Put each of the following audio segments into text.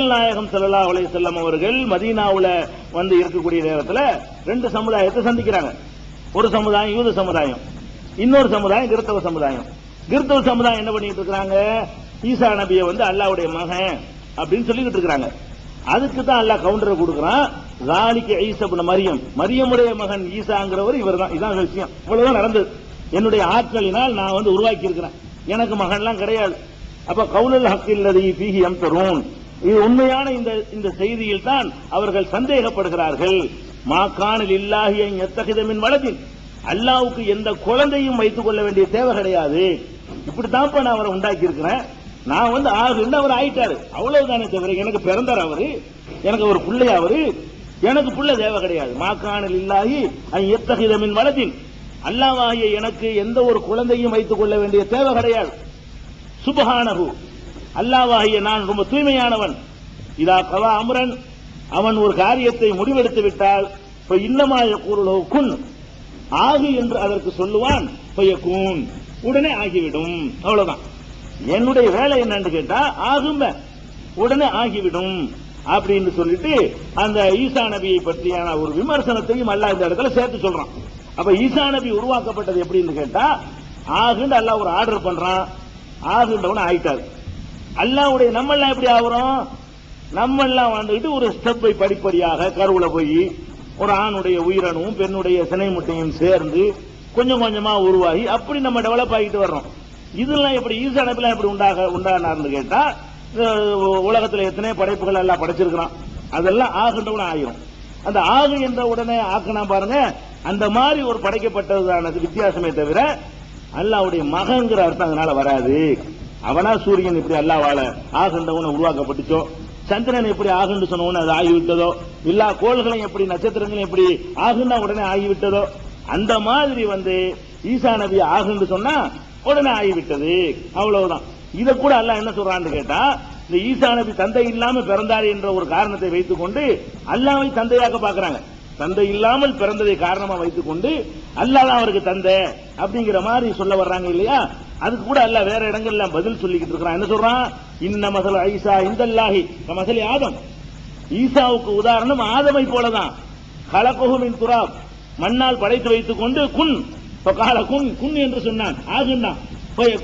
நாயகம் ஸல்லல்லாஹு அலைஹி செல்லம் அவர்கள் மதீனாவுல வந்து இருக்கக்கூடிய நேரத்தில் ரெண்டு சமுதாயத்தை சந்திக்கிறாங்க. ஒரு சமுதாயம் யூத சமுதாயம். இன்னொரு சமுதாயம் கிறிஸ்தவ சமுதாயம். கிறிஸ்தவ சமுதாயம் என்ன பண்ணிட்டு இருக்கிறாங்க? ஈசா நபியை வந்து அல்லாவுடைய மகன் அப்படின்னு சொல்லிக்கிட்டு இருக்காங்க அதுக்கு தான் அல்லாஹ் கவுண்டரை கொடுக்குறான். ராலிக்கு ஈசபுன மரியம். மரியமுடைய மகன் ஈசாங்கிறவர் இவர்தான் இதான் விஷயம். இவ்வளவுதான் நடந்தது. என்னுடைய ஆட்களினால் நான் வந்து உருவாக்கி இருக்கிறேன் எனக்கு மகன்லாம் கிடையாது. அப்ப கவுலல் ஹக்கில்லதி பீஹி எம் தரும் இது உண்மையான இந்த இந்த செய்தியில் தான் அவர்கள் சந்தேகப்படுகிறார்கள். மாக்கானில் இல்லாஹி எத்தகிதமின் வளத்தில் அல்லாவுக்கு எந்த குழந்தையும் வைத்துக் கொள்ள வேண்டிய தேவை கிடையாது. இப்படித்தான் நான் அவரை உண்டாக்கி இருக்கிறேன் நான் வந்து ஆகுன்னு அவர் ஆயிட்டாரு. அவ்வளவுதானே தவிர எனக்கு பிறந்தார் அவரு. எனக்கு ஒரு பிள்ளை அவரு. எனக்கு பிள்ளை தேவை கிடையாது. மாக்கானில் இல்லாஹி எத்தகிதமின் வலதின். அல்லாவாகிய எனக்கு எந்த ஒரு குழந்தையும் வைத்துக் கொள்ள வேண்டிய தேவை கிடையாது. சுபஹானகு அல்லாவாகிய நான் ரொம்ப தூய்மையானவன். இதா கவா அமரன் அவன் ஒரு காரியத்தை முடிவெடுத்து விட்டால் இப்ப இன்னமாய கூறுலோ குன். ஆகு என்று அதற்கு சொல்லுவான் கூன் உடனே ஆகிவிடும். அவ்வளவுதான். என்னுடைய வேலை என்னன்னு கேட்டா ஆகும் உடனே ஆகிவிடும். அப்படின்னு சொல்லிட்டு அந்த ஈசா நபியை பற்றியான ஒரு விமர்சனத்தையும் அல்லாஹ் இந்த இடத்துல சேர்த்து சொல்றான். அப்ப ஈசா நபி உருவாக்கப்பட்டது எப்படின்னு கேட்டா ஆகுன்னு அல்லாஹ் ஒரு ஆர்டர் பண்றான். ஆகுன்றவன ஆயிட்டாரு. அல்லாவுடைய நம்ம எல்லாம் எப்படி ஆகுறோம்? நம்ம எல்லாம் வந்துட்டு ஒரு ஸ்டெப்பை படிப்படியாக கருவுல போய் ஒரு ஆணுடைய உயிரணுவும் பெண்ணுடைய சினை முட்டையும் சேர்ந்து கொஞ்சம் கொஞ்சமா உருவாகி அப்படி நம்ம டெவலப் ஆகிட்டு வர்றோம். இதெல்லாம் எப்படி ஈச நபிலாம் எப்படி உண்டாக உண்டானார்னு கேட்டா உலகத்துல எத்தனை படைப்புகள் எல்லாம் படைச்சிருக்கிறான். அதெல்லாம் ஆகின்றவன ஆயிரும். அந்த ஆகு என்ற உடனே ஆக்கினா பாருங்க அந்த மாதிரி ஒரு படைக்கப்பட்டதானது வித்தியாசமே தவிர அல்லாவுடைய மகங்கிற அர்த்தம் அதனால வராது. அவனா சூரியன் இப்படி அல்லாவால ஆகின்றவன உருவாக்கப்பட்டுச்சோ? சந்திரன் எப்படி ஆகுன்னு சொன்னவன அது ஆகிவிட்டதோ? எல்லா கோள்களும் எப்படி நட்சத்திரங்களும் எப்படி ஆகுன்னா உடனே ஆகிவிட்டதோ? அந்த மாதிரி வந்து ஈசா நபி ஆகுன்னு சொன்னா உடனே ஆகிவிட்டது. அவ்வளவுதான். இத கூட அல்லாஹ் என்ன சொல்றான்னு கேட்டா இந்த ஈசா நபி தந்தை இல்லாம பிறந்தார் என்ற ஒரு காரணத்தை வைத்துக் கொண்டு அல்லாவை தந்தையாக பாக்குறாங்க தந்தை இல்லாமல் பிறந்ததை காரணமா வைத்துக் கொண்டு அல்லாஹ் தான் அவருக்கு தந்தை அப்படிங்கிற மாதிரி சொல்ல வர்றாங்க இல்லையா? அதுக்கு கூட அல்ல வேற இடங்கள்ல பதில் சொல்லிக்கிட்டு இருக்கிறான். என்ன சொல்றான்? இன்ன மசல் ஐசா இந்தல்லாஹி. மசலி ஆதம். ஈசாவுக்கு உதாரணம் ஆதமை போலதான். கலகோகுமின் துராப். மண்ணால் படைத்து வைத்துக் கொண்டு குன். இப்ப கால குன் குன் என்று சொன்னான். ஆகுன்னா போய்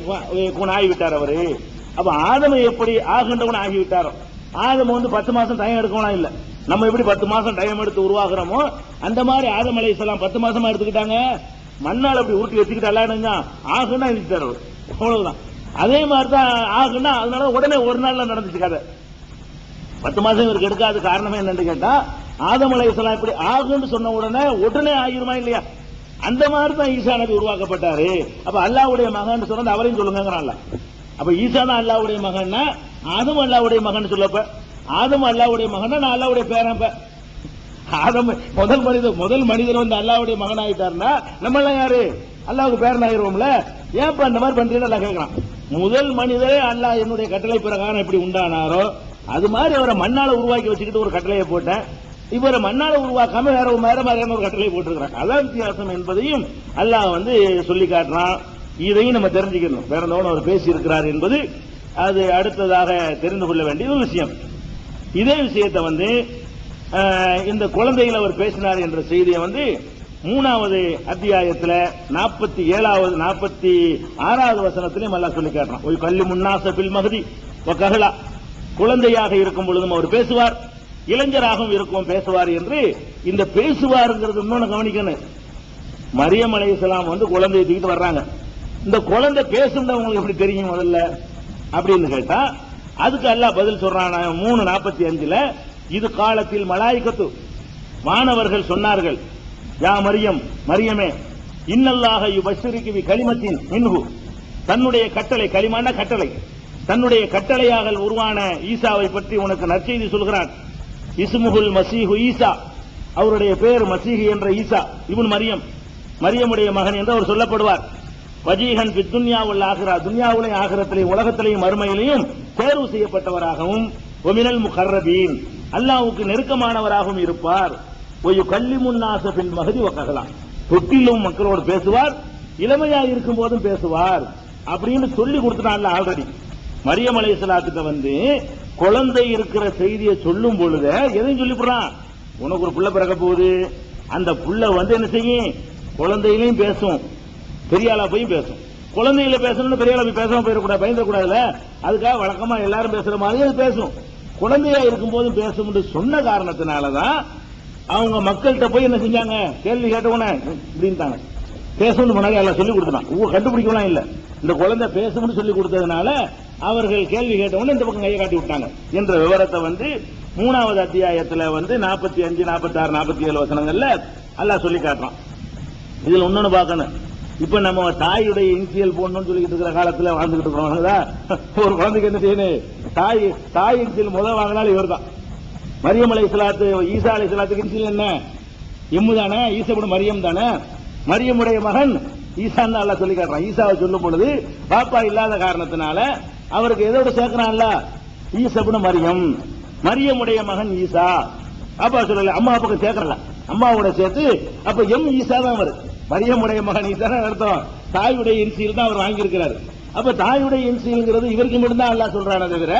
குன் ஆகிவிட்டார் அவரு. அப்ப ஆதமை எப்படி ஆகுன்றவன் ஆகிவிட்டாரோ? ஆதம் வந்து பத்து மாசம் டைம் எடுக்கணும் இல்ல. நம்ம எப்படி பத்து மாசம் டைம் எடுத்து உருவாகிறோமோ அந்த மாதிரி ஆதம் அலை பத்து மாசமா எடுத்துக்கிட்டாங்க. மண்ணால் அப்படி உருட்டி வச்சுக்கிட்டாங்க ஆகுன்னா இருந்துட்டார் அவர். அவ்வளவுதான் அதே மாதிரி தான் ஆகுன்னா அதனால உடனே ஒரு நாள்ல நடந்துச்சு கதை. பத்து மாசம் இவருக்கு எடுக்காத காரணமே என்னன்னு கேட்டா ஆதம் அலைஹிஸ்ஸலாம் இப்படி ஆகுன்னு சொன்ன உடனே உடனே ஆகிருமா இல்லையா? அந்த மாதிரி தான் ஈசா நபி உருவாக்கப்பட்டாரு. அப்ப அல்லாவுடைய மகன் சொன்னது அவரையும் சொல்லுங்கிறான்ல அப்ப ஈசா அல்லாவுடைய மகன்னா ஆதம் அல்லாவுடைய மகன் சொல்லப்ப. ஆதம் அல்லாவுடைய மகன்னா நான் அல்லாவுடைய பேரன் ஆதம் முதல் மனிதர் முதல் மனிதர் வந்து அல்லாவுடைய மகன் ஆயிட்டாருன்னா நம்ம எல்லாம் யாரு? அல்லாவுக்கு பேரன் ஆயிருவோம்ல ஏன்ப்பா இந்த மாதிரி பண்றீங்கன்னு எல்லாம் கேட்கலாம் முதல் மனிதரே அல்லாஹ் என்னுடைய கட்டளை பிரகாரம் எப்படி உண்டானாரோ அது மாதிரி அவரை மண்ணால உருவாக்கி வச்சுக்கிட்டு ஒரு கட்டளையை போட்டேன். இவரை மண்ணால உருவாக்காம வேற ஒரு வேற மாதிரியான ஒரு கட்டளை போட்டிருக்கிறாங்க. அதான் வித்தியாசம் என்பதையும் அல்லாஹ் வந்து சொல்லி காட்டுறான். இதையும் நம்ம தெரிஞ்சுக்கணும். வேற எந்தோட அவர் பேசி இருக்கிறார் என்பது அது அடுத்ததாக தெரிந்து கொள்ள வேண்டிய ஒரு விஷயம். இதே விஷயத்தை வந்து இந்த குழந்தைகள் அவர் பேசினார் என்ற செய்தியை வந்து மூணாவது அத்தியாயத்தில் நாற்பத்தி ஏழாவது நாற்பத்தி ஆறாவது வசனத்திலையும் நல்லா சொல்லி காட்டுறான். ஒரு கல்லி முன்னாச பில் மகதி கஹலா. குழந்தையாக இருக்கும் பொழுதும் அவர் பேசுவார் இளைஞராகவும் இருக்கும் பேசுவார் என்று இந்த பேசுவாருங்கிறது இன்னொன்னு கவனிக்கணும். மரியம் அலைஹிஸ்ஸலாம் வந்து குழந்தையை தூக்கிட்டு வர்றாங்க. இந்த குழந்தை பேசுனது அவங்களுக்கு எப்படி தெரியும் முதல்ல? அப்படின்னு கேட்டா அதுக்கு அல்ல பதில் சொல்றான். மூணு நாற்பத்தி அஞ்சுல இது காலத்தில் மலாய்க்கத்து. மாணவர்கள் சொன்னார்கள் யா மரியம் மரியமே இன்னல்லாக இவ்வசிறுக்கு வி கலிமத்தின் மின்ஹு. தன்னுடைய கட்டளை களிமான கட்டளை தன்னுடைய கட்டளையாக உருவான ஈசாவை பற்றி உனக்கு நற்செய்தி சொல்கிறான். இசுமுகுல் மசீஹு ஈசா அவருடைய பேர் மசீஹ் என்ற ஈசா இவன் மரியம். மரியமுடைய மகன் என்று அவர் சொல்லப்படுவார். வஜீகன் பி துன்யாவுல் ஆகிரா ஆகிறத்திலையும் உலகத்திலையும் உலகத்திலேயும் மறுமையிலையும் தேர்வு செய்யப்பட்டவராகவும் ஒமினல் முகர்ரபீன். அல்லாவுக்கு நெருக்கமானவராகவும் இருப்பார். கல்லி முன்னாச பின் மகதி வகலாம் தொட்டிலும் மக்களோடு பேசுவார் இளமையா இருக்கும் போதும் பேசுவார் அப்படின்னு சொல்லி கொடுத்துட்டான்ல ஆல்ரெடி மரியம் சலாத்துக்கு வந்து குழந்தை இருக்கிற செய்தியை சொல்லும் பொழுது எதையும் சொல்லிவிடுறான் உனக்கு ஒரு புள்ள பிறக்க போகுது. அந்த புள்ள வந்து என்ன செய்யும்? குழந்தையிலையும் பேசும். பெரிய ஆளா போய் பேசும். குழந்தைகள பேசணும்னு பெரிய ஆளா போய் பேசாம போயிடக்கூடாது பயந்துடக்கூடாதுல அதுக்காக வழக்கமா எல்லாரும் பேசுற மாதிரி அது பேசும். குழந்தையா இருக்கும் போதும் பேசும் சொன்ன காரணத்தினாலதான் அவங்க மக்கள்கிட்ட போய் என்ன செஞ்சாங்க? கேள்வி கேட்டவன இப்படின்ட்டாங்க. பேசணும்னு முன்னாடி எல்லாம் சொல்லி கொடுத்தான் கண்டுபிடிக்கலாம் இல்ல. இந்த குழந்தை பேசணும்னு சொல்லி கொடுத்ததுனால அவர்கள் கேள்வி கேட்டவொடனே இந்த பக்கம் கையை காட்டி விட்டாங்க. என்ற விவரத்தை வந்து மூணாவது அத்தியாயத்துல வந்து நாற்பத்தி அஞ்சு நாற்பத்தி ஆறு நாற்பத்தி ஏழு வசனங்கள்ல எல்லாம் சொல்லி காட்டுறான். இதுல இன்னொன்னு பார்க்கணும். இப்ப நம்ம தாயுடைய இன்சியல் போடணும்னு சொல்லிட்டு இருக்கிற காலத்துல வாழ்ந்துகிட்டு இருக்கிறோம் ஒரு குழந்தைக்கு என்ன செய்யணும்? தாய் தாய் இன்சியல் முதல் வாங்கினாலும் இவர்தான். மரியம் அலை சலாத்து ஈசா அலை சலாத்து என்ன? எம்மு தானே? ஈசபுடு மரியம் தானே? மரியமுடைய மகன் ஈசான்னு தான் சொல்லி காட்டுறான். ஈசாவை சொல்லும் பொழுது பாப்பா இல்லாத காரணத்தினால அவருக்கு எதோட சேர்க்கிறான்ல. ஈசபுடு மரியம். மரியமுடைய மகன் ஈசா. அப்பா சொல்லல அம்மா அப்பாக்கு சேர்க்கறல. அம்மாவோட சேர்த்து அப்ப எம் ஈசா தான் வருது மரியமுடைய மகன் ஈசா தான் அர்த்தம். தாயுடைய இன்சியில் தான் அவர் வாங்கியிருக்கிறாரு. அப்ப தாயுடைய இன்சியல்ங்கிறது இவருக்கு மட்டும்தான் எல்லாம் சொல்றானே தவிர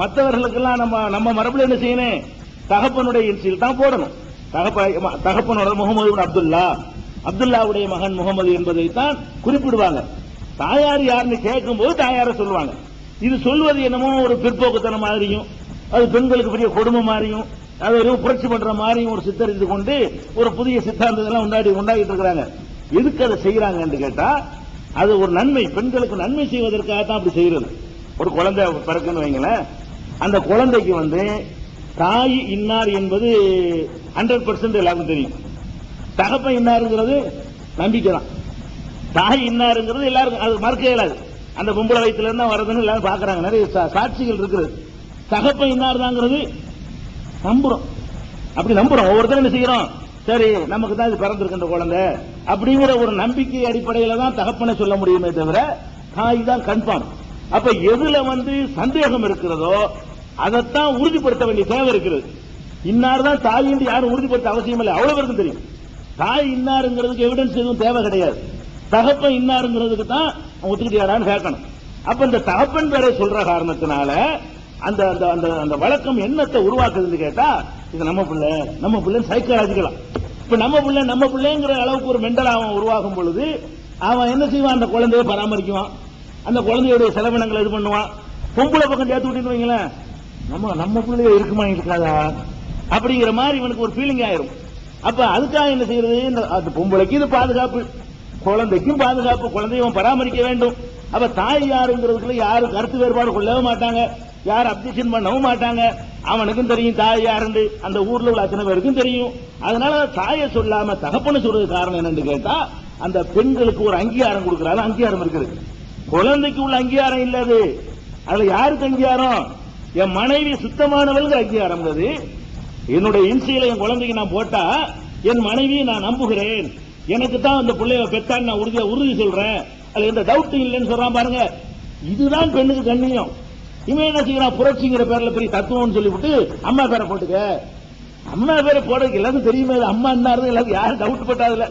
மற்றவர்களுக்கெல்லாம் நம்ம நம்ம மரபுல என்ன செய்யணும்? தகப்பனுடைய இன்சியல் தான் போடணும். தகப்ப தகப்பனோட முகமது அப்துல்லா. அப்துல்லாவுடைய மகன் முகமது என்பதை தான் குறிப்பிடுவாங்க. தாயார் யாருன்னு கேட்கும் போது தாயார சொல்லுவாங்க. இது சொல்வது என்னமோ ஒரு பிற்போக்குத்தனம் மாதிரியும் அது பெண்களுக்கு பெரிய கொடுமை மாதிரியும் அது ஒரு புரட்சி பண்ற மாதிரியும் ஒரு சித்தரித்து கொண்டு ஒரு புதிய சித்தாந்தத்தெல்லாம் உண்டாடி உண்டாகிட்டு இருக்கிறாங்க. எதுக்கு அதை செய்யறாங்கன்னு கேட்டா அது ஒரு நன்மை பெண்களுக்கு நன்மை செய்வதற்காக தான் அப்படி செய்யறது. ஒரு குழந்தை பிறக்குன்னு வைங்களேன். அந்த குழந்தைக்கு வந்து தாய் இன்னார் என்பது ஹண்ட்ரட் பர்சன்ட் எல்லாருக்கும் தெரியும். தகப்பன் இன்னாருங்கிறது நம்பிக்கை தான். தாய் இன்னாருங்கிறது எல்லாருக்கும் அது மறுக்க இயலாது அந்த பொம்பளை வயிற்றுல இருந்தா வரதுன்னு எல்லாரும் பாக்குறாங்க நிறைய சாட்சிகள் இருக்கிறது தகப்பன் இன்னார் தாங்கிறது நம்புறோம். அப்படி நம்புறோம். ஒவ்வொருத்தரும் என்ன செய்யறோம்? சரி நமக்கு தான் இது பிறந்திருக்கின்ற குழந்தை. அப்படிங்கிற ஒரு நம்பிக்கை அடிப்படையில தான் தகப்பனை சொல்ல முடியுமே தவிர தாய் தான் கன்ஃபார்ம் அப்ப எதுல வந்து சந்தேகம் இருக்கிறதோ அதைத்தான் உறுதிப்படுத்த வேண்டிய தேவை இருக்கிறது. இன்னார் தான் தாய் என்று யாரும் உறுதிப்படுத்த அவசியம் இல்லை. அவ்வளவு பேருக்கும் தெரியும். தாய் இன்னாருங்கிறதுக்கு எவிடன்ஸ் எதுவும் தேவை கிடையாது. தகப்பன் இன்னாருங்கிறதுக்கு தான் ஒத்துக்கிட்டாரான்னு கேட்கணும். அப்ப இந்த தகப்பன் பேரை சொல்ற காரணத்தினால அந்த அந்த அந்த அந்த வழக்கம் என்னத்தை உருவாக்குதுன்னு கேட்டா இது நம்ம பிள்ளை நம்ம பிள்ளை சைக்காலஜிக்கலாம் இப்ப நம்ம பிள்ளை நம்ம பிள்ளைங்கிற அளவுக்கு ஒரு மெண்டல் அவன் உருவாகும் பொழுது அவன் என்ன செய்வான்? அந்த குழந்தைய பராமரிக்குவான். அந்த குழந்தையுடைய செலவினங்களை இது பண்ணுவான். பொம்பளை பக்கம் சேர்த்து விட்டுன்னு வைங்களேன். நம்ம நம்ம பிள்ளைய இருக்குமா இருக்காதா? அப்படிங்கிற மாதிரி இவனுக்கு ஒரு ஃபீலிங் ஆயிரும். அப்ப அதுக்காக என்ன செய்யறது? இந்த அது பொம்பளைக்கு இது பாதுகாப்பு. குழந்தைக்கும் பாதுகாப்பு. குழந்தையை பராமரிக்க வேண்டும். அப்ப தாய் யாருங்கிறதுக்குள்ள யாரும் கருத்து வேறுபாடு கொள்ளவே மாட்டாங்க. யாரும் அப்ஜெக்ஷன் பண்ணவும் மாட்டாங்க. அவனுக்கும் தெரியும் தாய் யாருன்னு. அந்த ஊர்ல உள்ள அத்தனை பேருக்கும் தெரியும். அதனால தாயை சொல்லாம தகப்பன சொல்றது காரணம் என்னன்னு கேட்டா அந்த பெண்களுக்கு ஒரு அங்கீகாரம் கொடுக்கறாங்க அங்கீகாரம் இருக்குது. குழந்தைக்கு உள்ள அங்கீகாரம் இல்ல அது. அதுல யாருக்கு அங்கீகாரம்? என் மனைவி சுத்தமானவள்ங்கிற அங்கீகாரம் அது என்னுடைய இன்சியலை என் குழந்தைக்கு நான் போட்டா என் மனைவியை நான் நம்புகிறேன். எனக்கு தான் அந்த பிள்ளைய பெத்தான்னு நான் உறுதியா உறுதி சொல்றேன். அது எந்த டவுட் இல்லைன்னு சொல்றான் பாருங்க. இதுதான் பெண்ணுக்கு கண்ணியம். இவன் என்ன செய்யறான்? புரட்சிங்கிற பேர்ல பெரிய தத்துவம்னு சொல்லிவிட்டு அம்மா பேரை போட்டுக்க. அம்மா பேரை போடுறதுக்கு எல்லாருக்கும் தெரியுமே அது அம்மா என்ன எல்லாருக்கும் யாரும் டவுட் பட்டாதுல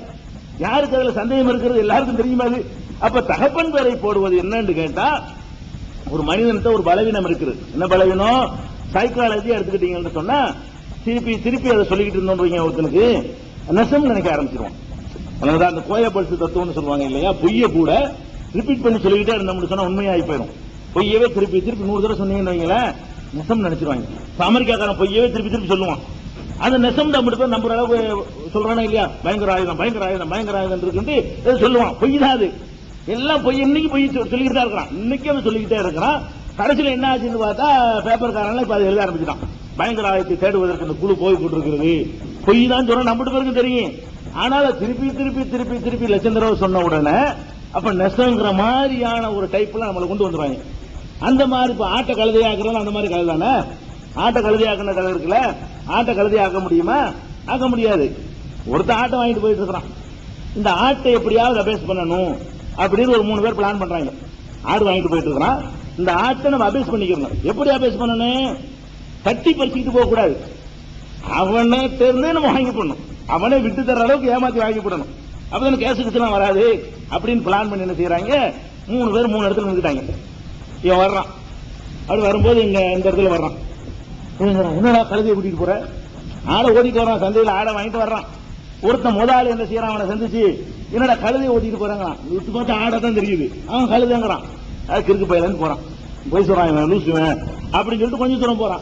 யாருக்கு அதுல சந்தேகம் இருக்கிறது? எல்லாருக்கும் தெரியுமா அது? அப்ப தகப்பன் பேரை போடுவது என்னன்னு கேட்டா ஒரு மனிதன்கிட்ட ஒரு பலவீனம் இருக்குது. என்ன பலவீனம்? சைக்காலஜி எடுத்துக்கிட்டீங்கன்னு சொன்னா திருப்பி திருப்பி அதை சொல்லிக்கிட்டு இருந்தோன்றீங்க ஒருத்தனுக்கு நெசம் நினைக்க ஆரம்பிச்சிருவான். அதனாலதான் அந்த பழுத்து தத்துவம்னு சொல்லுவாங்க இல்லையா? பொய்ய கூட ரிப்பீட் பண்ணி சொல்லிக்கிட்டே இருந்தோம்னு சொன்னா உண்மையாகி போயிடும் பொய்யவே திருப்பி திருப்பி நூறு தடவை சொன்னீங்கன்னு வைங்களேன் நெசம் நினைச்சிருவாங்க. அமெரிக்காக்காரன் பொய்யவே திருப்பி திருப்பி சொல்லுவான். அந்த நெசம் நம்மளுக்கு பேர் நம்புற அளவுக்கு சொல்றானா இல்லையா? பயங்கர ஆயுதம் பயங்கர ஆயுதம் பயங்கர ஆயுதம் இருக்குன்ட்டு சொல்லுவான். பொய் தான் அது. எல்லாம் பொய் இன்னைக்கு பொய் சொல்லிக்கிட்டே சொல்லிக்கிட்டு தான் இருக்கிறான். இன்னைக்கு அவன் சொல்லிக்கிட்டே இருக்கிறான். கடைசியில் என்ன ஆச்சுன்னு பார்த்தா பேப்பர்காரன்லாம் இப்ப அதை எழுத ஆரம்பிச்சிட்டான். பயங்கர தேடுவதற்கு இந்த குழு போய் கொண்டிருக்கிறது பொய் தான் சொல்ற நம்மட்டு பேருக்கு தெரியும். ஆனால் திருப்பி திருப்பி திருப்பி திருப்பி லட்சம் தடவை சொன்ன உடனே அப்ப நெசங்கிற மாதிரியான ஒரு டைப்ல நம்மளை கொண்டு வந்துருவாங்க. அந்த மாதிரி இப்ப ஆட்டை கழுதையாக்குறது அந்த மாதிரி கலை தானே ஆட்டை கழுதையாக்குன கதை இருக்குல்ல? ஆட்டை கழுதையாக்க முடியுமா? ஆக்க முடியாது. ஒருத்தர் ஆட்டை வாங்கிட்டு போயிட்டு இருக்கிறான். இந்த ஆட்டை எப்படியாவது அபேஸ் பண்ணணும். அப்படின்னு ஒரு மூணு பேர் பிளான் பண்றாங்க. ஆடு வாங்கிட்டு போயிட்டு இருக்கிறான். இந்த ஆட்டை நம்ம அபேஸ் பண்ணிக்கிறோம் எப்படி அபேஸ் பண்ணணும்? தட்டி பறிச்சுக்கிட்டு போக கூடாது அவனை தெரிந்தே நம்ம வாங்கி போடணும் அவனே விட்டு தர அளவுக்கு ஏமாத்தி வாங்கி போடணும் அப்பதான் கேசு கிச்சலாம் வராது. அப்படின்னு பிளான் பண்ணி என்ன செய்யறாங்க மூணு பேர் மூணு இடத்துல நின்றுட்டாங்க இவன் வர்றான். அப்படி வரும்போது இங்க இந்த இடத்துல வர்றான். என்னடா கழுதையை கூட்டிட்டு போற? ஆடை ஓடிட்டு வரான் சந்தையில் ஆடை வாங்கிட்டு வர்றான். ஒருத்தன் முதலாளி என்ன செய்யறான் அவனை சந்திச்சு என்னடா கழுதை ஓட்டிட்டு போறாங்களாம் விட்டு பார்த்தா ஆடை தான் தெரியுது. அவன் கழுதைங்கிறான். அது கிறுக்கு பயிலன்னு போறான். போய் சொல்றான் இவன் லூசுவன். அப்படின்னு சொல்லிட்டு கொஞ்சம் தூரம் போறான்.